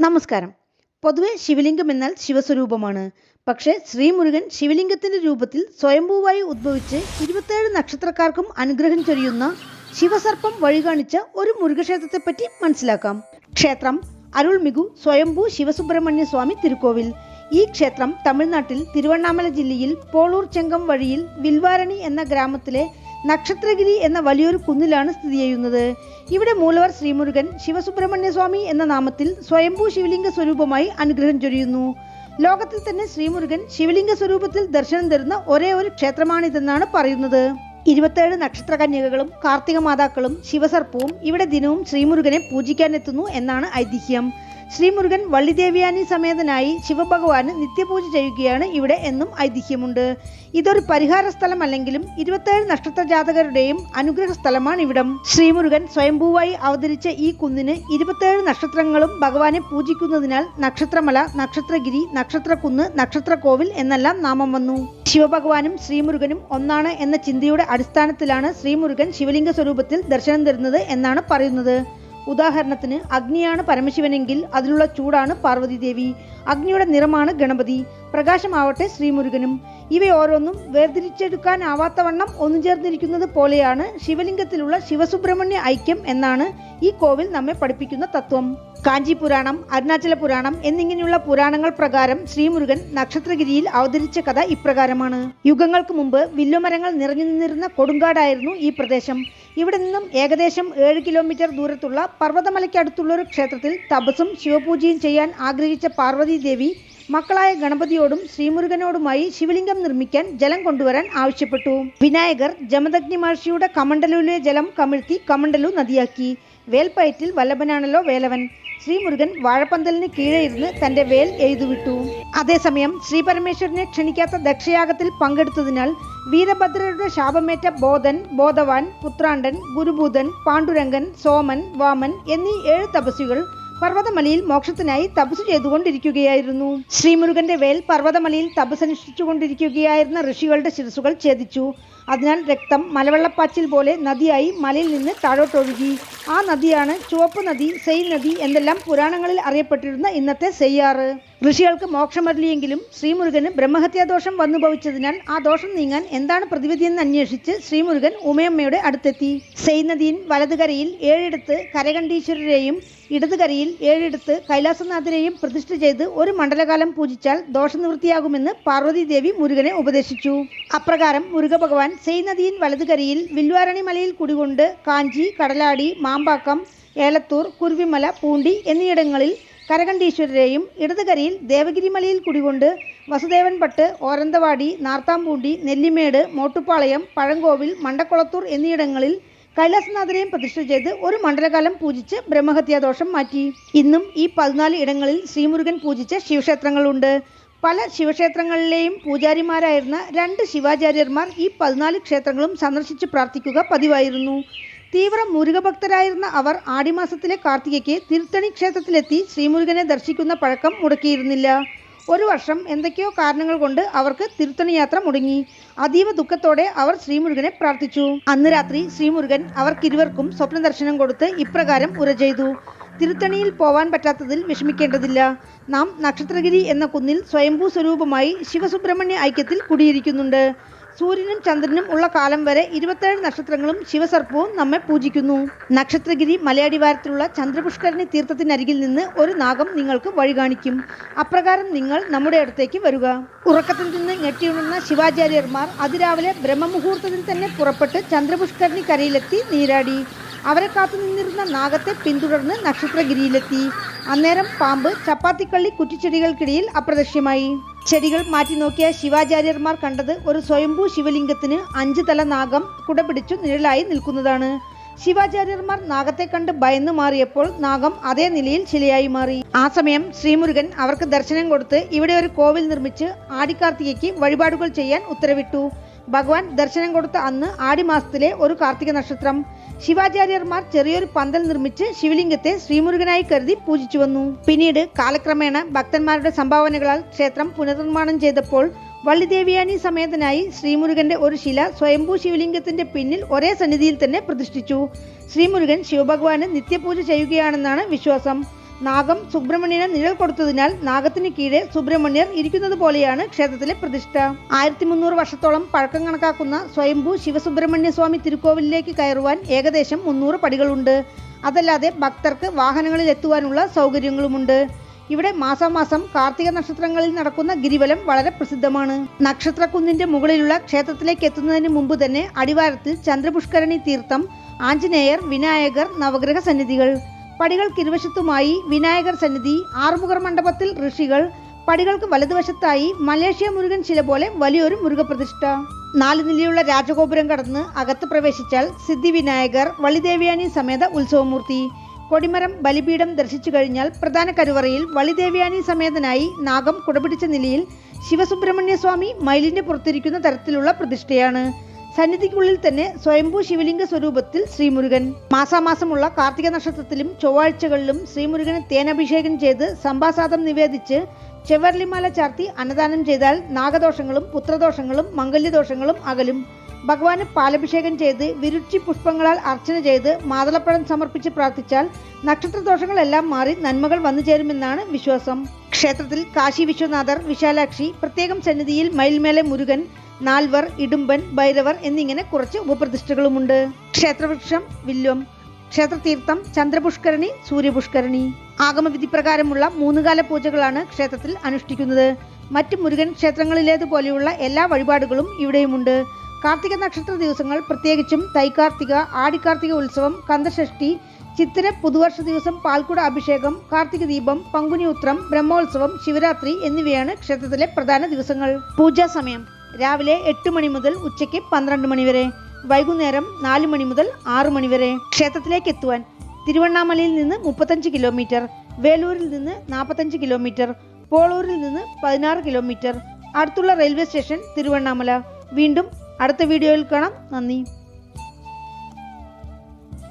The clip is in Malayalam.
നമസ്കാരം. പൊതുവെ ശിവലിംഗം എന്നാൽ ശിവസ്വരൂപമാണ്. പക്ഷേ ശ്രീമുരുകൻ ശിവലിംഗത്തിന്റെ രൂപത്തിൽ സ്വയംഭൂവായി ഉദ്ഭവിച്ച് ഇരുപത്തേഴ് നക്ഷത്രക്കാർക്കും അനുഗ്രഹം ചൊരിയുന്ന ശിവസർപ്പം വഴി കാണിച്ച ഒരു മുരുകക്ഷേത്രത്തെപ്പറ്റി മനസ്സിലാക്കാം. ക്ഷേത്രം അരുൾമികു സ്വയംഭൂ ശിവസുബ്രഹ്മണ്യ സ്വാമി തിരുക്കോവിൽ. ഈ ക്ഷേത്രം തമിഴ്നാട്ടിൽ തിരുവണ്ണാമല ജില്ലയിൽ പോളൂർ ചെങ്കം വഴിയിൽ വിൽവാരണി എന്ന ഗ്രാമത്തിലെ നക്ഷത്രഗിരി എന്ന വലിയൊരു കുന്നിലാണ് സ്ഥിതി ചെയ്യുന്നത്. ഇവിടെ മൂലവർ ശ്രീമുരുകൻ ശിവസുബ്രഹ്മണ്യ സ്വാമി എന്ന നാമത്തിൽ സ്വയംഭൂ ശിവലിംഗ സ്വരൂപമായി അനുഗ്രഹം ചൊരിയുന്നു. ലോകത്തിൽ തന്നെ ശ്രീമുരുകൻ ശിവലിംഗ സ്വരൂപത്തിൽ ദർശനം തരുന്ന ഒരേ ഒരു ക്ഷേത്രമാണിതെന്നാണ് പറയുന്നത്. ഇരുപത്തേഴ് നക്ഷത്ര കന്യകകളും കാർത്തിക മാതാക്കളും ശിവസർപ്പവും ഇവിടെ ദിനവും ശ്രീമുരുകനെ പൂജിക്കാനെത്തുന്നു എന്നാണ് ഐതിഹ്യം. ശ്രീമുരുകൻ വള്ളിദേവിയാനി സമേതനായി ശിവഭഗവാന് നിത്യപൂജ ചെയ്യുകയാണ് ഇവിടെ എന്നും ഐതിഹ്യമുണ്ട്. ഇതൊരു പരിഹാര സ്ഥലമല്ലെങ്കിലും ഇരുപത്തേഴ് നക്ഷത്ര ജാതകരുടെയും അനുഗ്രഹ സ്ഥലമാണ് ഇവിടം ശ്രീമുരുകൻ സ്വയംഭൂവായി അവതരിച്ച ഈ കുന്നിന് ഇരുപത്തേഴ് നക്ഷത്രങ്ങളും ഭഗവാനെ പൂജിക്കുന്നതിനാൽ നക്ഷത്രമല നക്ഷത്രഗിരി നക്ഷത്രക്കുന്ന് നക്ഷത്രകോവിൽ എന്നെല്ലാം നാമം വന്നു. ശിവഭഗവാനും ശ്രീമുരുകനും ഒന്നാണ് എന്ന ചിന്തയുടെ അടിസ്ഥാനത്തിലാണ് ശ്രീമുരുകൻ ശിവലിംഗ സ്വരൂപത്തിൽ ദർശനം തരുന്നത് എന്നാണ് പറയുന്നത്. ഉദാഹരണത്തിന് അഗ്നിയാണ് പരമശിവനെങ്കിൽ അതിലുള്ള ചൂടാണ് പാർവതി ദേവി അഗ്നിയുടെ നിറമാണ് ഗണപതി. പ്രകാശമാവട്ടെ ശ്രീമുരുകനും. ഇവയോരോന്നും വേർതിരിച്ചെടുക്കാനാവാത്തവണ്ണം ഒന്നുചേർന്നിരിക്കുന്നത് പോലെയാണ് ശിവലിംഗത്തിലുള്ള ശിവസുബ്രഹ്മണ്യ ഐക്യം എന്നാണ് ഈ കോവിൽ നമ്മെ പഠിപ്പിക്കുന്ന തത്വം. കാഞ്ചി പുരാണം അരുണാചല പുരാണം എന്നിങ്ങനെയുള്ള പുരാണങ്ങൾ പ്രകാരം ശ്രീമുരുകൻ നക്ഷത്രഗിരിയിൽ അവതരിച്ച കഥ ഇപ്രകാരമാണ്. യുഗങ്ങൾക്ക് മുമ്പ് വില്ലുമരങ്ങൾ നിറഞ്ഞു നിന്നിരുന്ന കൊടുങ്കാടായിരുന്നു ഈ പ്രദേശം. ഇവിടെ നിന്നും ഏകദേശം ഏഴ് കിലോമീറ്റർ ദൂരത്തുള്ള പർവതമലയ്ക്കടുത്തുള്ള ഒരു ക്ഷേത്രത്തിൽ തപസും ശിവപൂജയും ചെയ്യാൻ ആഗ്രഹിച്ച പാർവതി ദേവി മക്കളായ ഗണപതിയോടും ശ്രീമുരുകനോടുമായി ശിവലിംഗം നിർമ്മിക്കാൻ ജലം കൊണ്ടുവരാൻ ആവശ്യപ്പെട്ടു. വിനായകർ ജമദഗ്നി മഹർഷിയുടെ കമണ്ടലുവിലെ ജലം കമിഴ്ത്തി കമണ്ടലു നദിയാക്കി. വേൽപ്പയറ്റിൽ വല്ലഭനാണല്ലോ വേലവൻ. ശ്രീമുരുകൻ വാഴപ്പന്തലിന് കീഴേ ഇരുന്ന് തന്റെ വേൽ എഴുതുവിട്ടു. അതേസമയം ശ്രീപരമേശ്വരനെ ക്ഷണിക്കാത്ത ദക്ഷയാഗത്തിൽ പങ്കെടുത്തതിനാൽ വീരഭദ്രരുടെ ശാപമേറ്റ ബോധൻ ബോധവാൻ പുത്രാണ്ടൻ ഗുരുഭൂതൻ പാണ്ഡുരംഗൻ സോമൻ വാമൻ എന്നീ ഏഴ് തപസ്വികൾ പർവതമലയിൽ മോക്ഷത്തിനായി തപസ് ചെയ്തുകൊണ്ടിരിക്കുകയായിരുന്നു. ശ്രീമുരുകന്റെ വേൽ പർവതമലയിൽ തപസ്സനുഷ്ഠിച്ചുകൊണ്ടിരിക്കുകയായിരുന്ന ഋഷികളുടെ ശിരസുകൾ ഛേദിച്ചു. അതിനാൽ രക്തം മലവെള്ളപ്പാച്ചിൽ പോലെ നദിയായി മലയിൽ നിന്ന് താഴോട്ടൊഴുകി. ആ നദിയാണ് ചുവപ്പ് നദി സെയ് നദി എന്നെല്ലാം പുരാണങ്ങളിൽ അറിയപ്പെട്ടിരുന്ന ഇന്നത്തെ സെയ്യാറ്. ഋഷികൾക്ക് മോക്ഷം അരുളിയെങ്കിലും ശ്രീമുരുകന് ബ്രഹ്മഹത്യാദോഷം വന്നുഭവിച്ചതിനാൽ ആ ദോഷം നീങ്ങാൻ എന്താണ് പ്രതിവിധിയെന്ന് അന്വേഷിച്ച് ശ്രീമുരുകൻ ഉമയമ്മയുടെ അടുത്തെത്തി. സൈനദീൻ വലതുകരയിൽ ഏഴിടത്ത് കരകണ്ഠീശ്വരരെയും ഇടതുകരയിൽ ഏഴിടത്ത് കൈലാസനാഥരെയും പ്രതിഷ്ഠ ചെയ്ത് ഒരു മണ്ഡലകാലം പൂജിച്ചാൽ ദോഷനിവൃത്തിയാകുമെന്ന് പാർവതീദേവി മുരുകനെ ഉപദേശിച്ചു. അപ്രകാരം മുരുക ഭഗവാൻ സെയ്നദിയിൽ വലതുകരയിൽ വില്വാരണി മലയിൽ കുടികൊണ്ട് കാഞ്ചി കടലാടി മാമ്പാക്കം ഏലത്തൂർ കുരുവിമല പൂണ്ടി എന്നിവിടങ്ങളിൽ കരകണ്ഠീശ്വരരെയും ഇടതുകരയിൽ ദേവഗിരി മലയിൽ കുടികൊണ്ട് വസുദേവൻ ഭട്ട് ഓരന്തവാടി നാർത്താമ്പൂണ്ടി നെല്ലിമേട് മോട്ടുപ്പാളയം പഴങ്കോവിൽ മണ്ടക്കുളത്തൂർ എന്നിയിടങ്ങളിൽ കൈലാസനാഥരെയും പ്രതിഷ്ഠ ചെയ്ത് ഒരു മണ്ഡലകാലം പൂജിച്ച് ബ്രഹ്മഹത്യാദോഷം മാറ്റി. ഇന്നും ഈ പതിനാല് ഇടങ്ങളിൽ ശ്രീമുരുകൻ പൂജിച്ച ശിവക്ഷേത്രങ്ങളുണ്ട്. പല ശിവക്ഷേത്രങ്ങളിലെയും പൂജാരിമാരായിരുന്ന രണ്ട് ശിവാചാര്യന്മാർ ഈ പതിനാല് ക്ഷേത്രങ്ങളും സന്ദർശിച്ച് പ്രാർത്ഥിക്കുക പതിവായിരുന്നു. തീവ്ര മുരുകഭക്തരായിരുന്ന അവർ ആടിമാസത്തിലെ കാർത്തികയ്ക്ക് തിരുത്തണി ക്ഷേത്രത്തിലെത്തി ശ്രീമുരുകനെ ദർശിക്കുന്ന പഴക്കം മുടക്കിയിരുന്നില്ല. ഒരു വർഷം എന്തൊക്കെയോ കാരണങ്ങൾ കൊണ്ട് അവർക്ക് തിരുത്തണി യാത്ര മുടങ്ങി. അതീവ ദുഃഖത്തോടെ അവർ ശ്രീമുരുകനെ പ്രാർത്ഥിച്ചു. അന്ന് രാത്രി ശ്രീമുരുകൻ അവർക്കിരുവർക്കും സ്വപ്ന ദർശനം കൊടുത്ത് ഇപ്രകാരം ഉര ചെയ്തു. തിരുത്തണിയിൽ പോവാൻ പറ്റാത്തതിൽ വിഷമിക്കേണ്ടതില്ല. നാം നക്ഷത്രഗിരി എന്ന കുന്നിൽ സ്വയംഭൂ സ്വരൂപമായി ശിവസുബ്രഹ്മണ്യ ഐക്യത്തിൽ കുടിയിരിക്കുന്നുണ്ട്. സൂര്യനും ചന്ദ്രനും ഉള്ള കാലം വരെ ഇരുപത്തേഴ് നക്ഷത്രങ്ങളും ശിവസർപ്പവും നമ്മെ പൂജിക്കുന്നു. നക്ഷത്രഗിരി മലയടിവാരത്തിലുള്ള ചന്ദ്രപുഷ്കരണി തീർത്ഥത്തിനരികിൽ നിന്ന് ഒരു നാഗം നിങ്ങൾക്ക് വഴി കാണിക്കും അപ്രകാരം നിങ്ങൾ നമ്മുടെ അടുത്തേക്ക് വരിക. ഉറക്കത്തിൽ നിന്ന് ഞെട്ടിയുണർന്ന ശിവാചാര്യന്മാർ അതിരാവിലെ ബ്രഹ്മമുഹൂർത്തത്തിൽ തന്നെ പുറപ്പെട്ട് ചന്ദ്രപുഷ്കരണി കരയിലെത്തി നീരാടി. അവരെ കാത്തു നിന്നിരുന്ന നാഗത്തെ പിന്തുടർന്ന് നക്ഷത്രഗിരിയിലെത്തി. അന്നേരം പാമ്പ് ചപ്പാത്തിക്കള്ളി കുറ്റിച്ചെടികൾക്കിടയിൽ അപ്രത്യക്ഷമായി ചെടികൾ മാറ്റി നോക്കിയ ശിവാചാര്യന്മാർ കണ്ടത് ഒരു സ്വയംഭൂ ശിവലിംഗത്തിന് അഞ്ച് തല നാഗം കുടപിടിച്ചു നിഴലായി നിൽക്കുന്നതാണ്. ശിവാചാര്യന്മാർ നാഗത്തെ കണ്ട് ഭയന്നു മാറിയപ്പോൾ നാഗം അതേ നിലയിൽ ശിലയായി മാറി. ആ സമയം ശ്രീമുരുകൻ അവർക്ക് ദർശനം കൊടുത്ത് ഇവിടെ ഒരു കോവിൽ നിർമ്മിച്ച് ആടിക്കാർത്തികയ്ക്ക് വഴിപാടുകൾ ചെയ്യാൻ ഉത്തരവിട്ടു. ഭഗവാൻ ദർശനം കൊടുത്ത അന്ന് ആടിമാസത്തിലെ ഒരു കാർത്തിക നക്ഷത്രം. ശിവാചാര്യന്മാർ ചെറിയൊരു പന്തൽ നിർമ്മിച്ച് ശിവലിംഗത്തെ ശ്രീമുരുകനായി കരുതി പൂജിച്ചു വന്നു. പിന്നീട് കാലക്രമേണ ഭക്തന്മാരുടെ സംഭാവനകളാൽ ക്ഷേത്രം പുനർനിർമ്മാണം ചെയ്തപ്പോൾ വള്ളിദേവിയാനി സമേതനായി ശ്രീമുരുകന്റെ ഒരു ശില സ്വയംഭൂ ശിവലിംഗത്തിന്റെ പിന്നിൽ ഒരേ സന്നിധിയിൽ തന്നെ പ്രതിഷ്ഠിച്ചു. ശ്രീമുരുകൻ ശിവഭഗവാന് നിത്യപൂജ ചെയ്യുകയാണെന്നാണ് വിശ്വാസം. നാഗം സുബ്രഹ്മണ്യന് നിഴൽ കൊടുത്തതിനാൽ നാഗത്തിന് കീഴെ സുബ്രഹ്മണ്യർ ഇരിക്കുന്നത് പോലെയാണ് ക്ഷേത്രത്തിലെ പ്രതിഷ്ഠ. ആയിരത്തി മുന്നൂറ് വർഷത്തോളം പഴക്കം കണക്കാക്കുന്ന സ്വയംഭൂ ശിവസുബ്രഹ്മണ്യ സ്വാമി തിരുക്കോവിലിലേക്ക് കയറുവാൻ ഏകദേശം മുന്നൂറ് പടികളുണ്ട്. അതല്ലാതെ ഭക്തർക്ക് വാഹനങ്ങളിൽ എത്തുവാനുള്ള സൗകര്യങ്ങളുമുണ്ട്. ഇവിടെ മാസാമാസം കാർത്തിക നക്ഷത്രങ്ങളിൽ നടക്കുന്ന ഗിരിവലം വളരെ പ്രസിദ്ധമാണ്. നക്ഷത്രക്കുന്നിന്റെ മുകളിലുള്ള ക്ഷേത്രത്തിലേക്ക് എത്തുന്നതിന് മുമ്പ് തന്നെ അടിവാരത്തിൽ ചന്ദ്രപുഷ്കരണി തീർത്ഥം ആഞ്ജനേയർ വിനായകർ നവഗ്രഹ സന്നിധികൾ. പടികൾക്കിരുവശത്തുമായി വിനായകർ സന്നിധി ആറുമുഖർ മണ്ഡപത്തിൽ ഋഷികൾ പടികൾക്ക് വലതുവശത്തായി മലേഷ്യ മുരുകൻ ശില പോലെ വലിയൊരു മുരുകപ്രതിഷ്ഠ. നാല് നിലയുള്ള രാജഗോപുരം കടന്ന് അകത്ത് പ്രവേശിച്ചാൽ സിദ്ധി വിനായകർ വളിദേവ്യാനി സമേത ഉത്സവമൂർത്തി. കൊടിമരം ബലിപീഠം ദർശിച്ചു കഴിഞ്ഞാൽ പ്രധാന കരുവറയിൽ വളിദേവ്യാനി സമേതനായി നാഗം കുടപിടിച്ച നിലയിൽ ശിവസുബ്രഹ്മണ്യ സ്വാമി മയിലിന്റെ പുറത്തിരിക്കുന്ന തരത്തിലുള്ള പ്രതിഷ്ഠയാണ്. സന്നിധിക്കുള്ളിൽ തന്നെ സ്വയംഭൂ ശിവലിംഗ സ്വരൂപത്തിൽ ശ്രീമുരുകൻ. മാസാമാസമുള്ള കാർത്തിക നക്ഷത്രത്തിലും ചൊവ്വാഴ്ചകളിലും ശ്രീമുരുകന് തേനഭിഷേകം ചെയ്ത് സംഭാസാദം നിവേദിച്ച് ചെവർലിമാല ചാർത്തി അന്നദാനം ചെയ്താൽ നാഗദോഷങ്ങളും പുത്രദോഷങ്ങളും മംഗല്യദോഷങ്ങളും അകലും. ഭഗവാന് പാലഭിഷേകം ചെയ്ത് വിരുച്ചി പുഷ്പങ്ങളാൽ അർച്ചന ചെയ്ത് മാതളപ്പഴം സമർപ്പിച്ച് പ്രാർത്ഥിച്ചാൽ നക്ഷത്രദോഷങ്ങളെല്ലാം മാറി നന്മകൾ വന്നു ചേരുമെന്നാണ് വിശ്വാസം. ക്ഷേത്രത്തിൽ കാശി വിശ്വനാഥർ വിശാലാക്ഷി പ്രത്യേകം സന്നിധിയിൽ മയിൽമേലെ മുരുകൻ നാൽവർ ഇടുമ്പൻ ഭൈരവർ എന്നിങ്ങനെ കുറച്ച് ഉപപ്രതിഷ്ഠകളുമുണ്ട്. ക്ഷേത്രവൃക്ഷം വില്വം. ക്ഷേത്രതീർത്ഥം ചന്ദ്രപുഷ്കരണി സൂര്യപുഷ്കരണി. ആഗമവിധി പ്രകാരമുള്ള മൂന്നുകാല പൂജകളാണ് ക്ഷേത്രത്തിൽ അനുഷ്ഠിക്കുന്നത്. മറ്റ് മുരുകൻ ക്ഷേത്രങ്ങളിലേതുപോലെയുള്ള എല്ലാ വഴിപാടുകളും ഇവിടെയുമുണ്ട്. കാർത്തിക നക്ഷത്ര ദിവസങ്ങൾ പ്രത്യേകിച്ചും തൈക്കാർത്തിക ആടിക്കാർത്തിക ഉത്സവം കന്ദഷ്ടി ചിത്തിര പുതുവർഷ ദിവസം പാൽക്കുട അഭിഷേകം കാർത്തിക ദീപം പങ്കുനി ഉത്രം ബ്രഹ്മോത്സവം ശിവരാത്രി എന്നിവയാണ് ക്ഷേത്രത്തിലെ പ്രധാന ദിവസങ്ങൾ. പൂജാ സമയം. രാവിലെ എട്ട് മണി മുതൽ ഉച്ചയ്ക്ക് പന്ത്രണ്ട് മണി വരെ. വൈകുന്നേരം നാല് മണി മുതൽ ആറ് മണി വരെ. ക്ഷേത്രത്തിലേക്ക് എത്തുവാൻ തിരുവണ്ണാമലയിൽ നിന്ന് മുപ്പത്തഞ്ച് കിലോമീറ്റർ വേലൂരിൽ നിന്ന് നാൽപ്പത്തഞ്ച് കിലോമീറ്റർ പോളൂരിൽ നിന്ന് പതിനാറ് കിലോമീറ്റർ. അടുത്തുള്ള റെയിൽവേ സ്റ്റേഷൻ തിരുവണ്ണാമല. വീണ്ടും അടുത്ത വീഡിയോയിൽ കാണാം. നന്ദി.